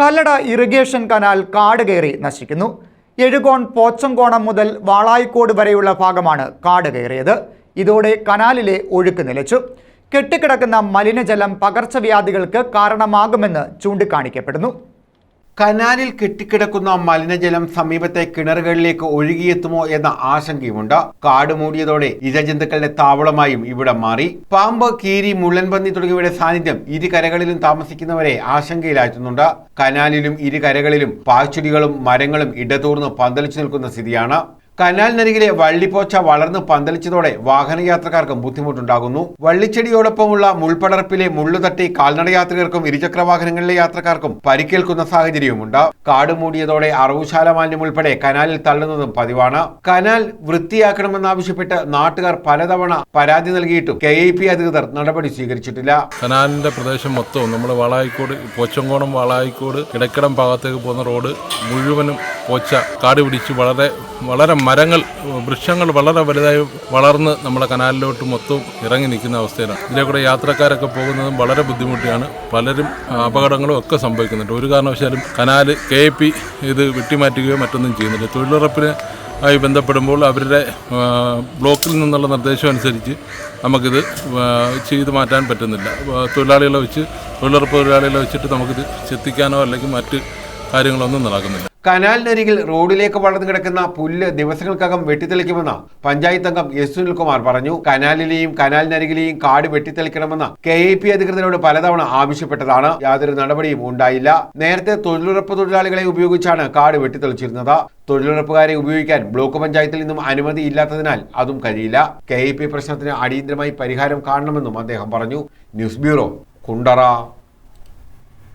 Kallada irrigation canal കാട് കയറി നശിക്കുന്നു. എഴുകോൺ പോച്ചങ്കോണം മുതൽ വാളായിക്കോട് വരെയുള്ള ഭാഗമാണ് കാട് കയറിയത്. ഇതോടെ കനാലിലെ ഒഴുക്ക് നിലച്ചു. കെട്ടിക്കിടക്കുന്ന മലിനജലം പകർച്ചവ്യാധികൾക്ക് കാരണമാകുമെന്ന് ചൂണ്ടിക്കാണിക്കപ്പെടുന്നു. കനാലിൽ കെട്ടിക്കിടക്കുന്ന മലിനജലം സമീപത്തെ കിണറുകളിലേക്ക് ഒഴുകിയെത്തുമോ എന്ന ആശങ്കയുമുണ്ട്. കാട് മൂടിയതോടെ ഇഴജന്തുക്കളുടെ താവളമായും ഇവിടെ മാറി. പാമ്പ് കീരി മുള്ളൻപന്നി തുടങ്ങിയവയുടെ സാന്നിധ്യം ഇരുകരകളിലും താമസിക്കുന്നവരെ ആശങ്കയിലാഴ്ത്തുന്നുണ്ട്. കനാലിലും ഇരുകരകളിലും പാഴ്ചെടികളും മരങ്ങളും ഇടതൂർന്ന് പന്തലിച്ചു നിൽക്കുന്ന സ്ഥിതിയാണ്. കനാലിനരികിലെ വള്ളിപ്പോച്ച വളർന്ന് പന്തലിച്ചതോടെ വാഹനയാത്രക്കാർക്കും ബുദ്ധിമുട്ടുണ്ടാകുന്നു. വള്ളിച്ചെടിയോടൊപ്പമുള്ള മുൾപടർപ്പിലെ മുള്ളുതട്ടി കാൽനടയാത്രികർക്കും ഇരുചക്ര വാഹനങ്ങളിലെ യാത്രക്കാർക്കും പരിക്കേൽക്കുന്ന സാഹചര്യവുമുണ്ട്. കാട് മൂടിയതോടെ അറവുശാല മാലിന്യം ഉൾപ്പെടെ കനാലിൽ തള്ളുന്നതും പതിവാണ്. കനാൽ വൃത്തിയാക്കണമെന്നാവശ്യപ്പെട്ട് നാട്ടുകാർ പലതവണ പരാതി നൽകിയിട്ടും കെ ഐ പി അധികൃതർ നടപടി സ്വീകരിച്ചിട്ടില്ല. കനാലിന്റെ പ്രദേശം മൊത്തവും നമ്മൾ വാളായിക്കോട് പോച്ചങ്കോണം വാളായിക്കോട് കിടക്കടം ഭാഗത്തേക്ക് പോകുന്ന റോഡ് മുഴുവനും പോച്ച കാട് പിടിച്ച് വളരെ വളരെ മരങ്ങൾ വൃക്ഷങ്ങൾ വളരെ വലുതായി വളർന്ന് നമ്മളെ കനാലിലോട്ട് മൊത്തവും ഇറങ്ങി നിൽക്കുന്ന അവസ്ഥയിലാണ്. ഇതിലെ കൂടെ യാത്രക്കാരൊക്കെ പോകുന്നതും വളരെ ബുദ്ധിമുട്ടിയാണ്. പലരും അപകടങ്ങളും ഒക്കെ സംഭവിക്കുന്നുണ്ട്. ഒരു കാരണവശാലും കനാല് കെ പി ഇത് വെട്ടിമാറ്റുകയോ മറ്റൊന്നും ചെയ്യുന്നില്ല. തൊഴിലുറപ്പിന് ആയി ബന്ധപ്പെടുമ്പോൾ അവരുടെ ബ്ലോക്കിൽ നിന്നുള്ള നിർദ്ദേശം അനുസരിച്ച് നമുക്കിത് ചെയ്ത് മാറ്റാൻ പറ്റുന്നില്ല. തൊഴിലാളികളെ വെച്ച് തൊഴിലുറപ്പ് തൊഴിലാളികളെ വെച്ചിട്ട് നമുക്കിത് ചെത്തിക്കാനോ അല്ലെങ്കിൽ മറ്റ് കാര്യങ്ങളൊന്നും നടക്കുന്നില്ല. കനാലിനരികിൽ റോഡിലേക്ക് വളർന്നു കിടക്കുന്ന പുല്ല് ദിവസങ്ങൾക്കകം വെട്ടിത്തെളിക്കുമെന്ന് പഞ്ചായത്ത് അംഗം എസ് സുനിൽകുമാർ പറഞ്ഞു. കനാലിലെയും കനാലിനരികിലെയും കാട് വെട്ടിത്തെളിക്കണമെന്ന് കെ എ പി അധികൃതരോട് പലതവണ ആവശ്യപ്പെട്ടതാണ്. യാതൊരു നടപടിയും ഉണ്ടായില്ല. നേരത്തെ തൊഴിലുറപ്പ് തൊഴിലാളികളെ ഉപയോഗിച്ചാണ് കാട് വെട്ടിത്തെളിച്ചിരുന്നത്. തൊഴിലുറപ്പുകാരെ ഉപയോഗിക്കാൻ ബ്ലോക്ക് പഞ്ചായത്തിൽ നിന്നും അനുമതി ഇല്ലാത്തതിനാൽ അതും കഴിയില്ല. കെ പ്രശ്നത്തിന് അടിയന്തരമായി പരിഹാരം കാണണമെന്നും അദ്ദേഹം പറഞ്ഞു. News bureau Kundara.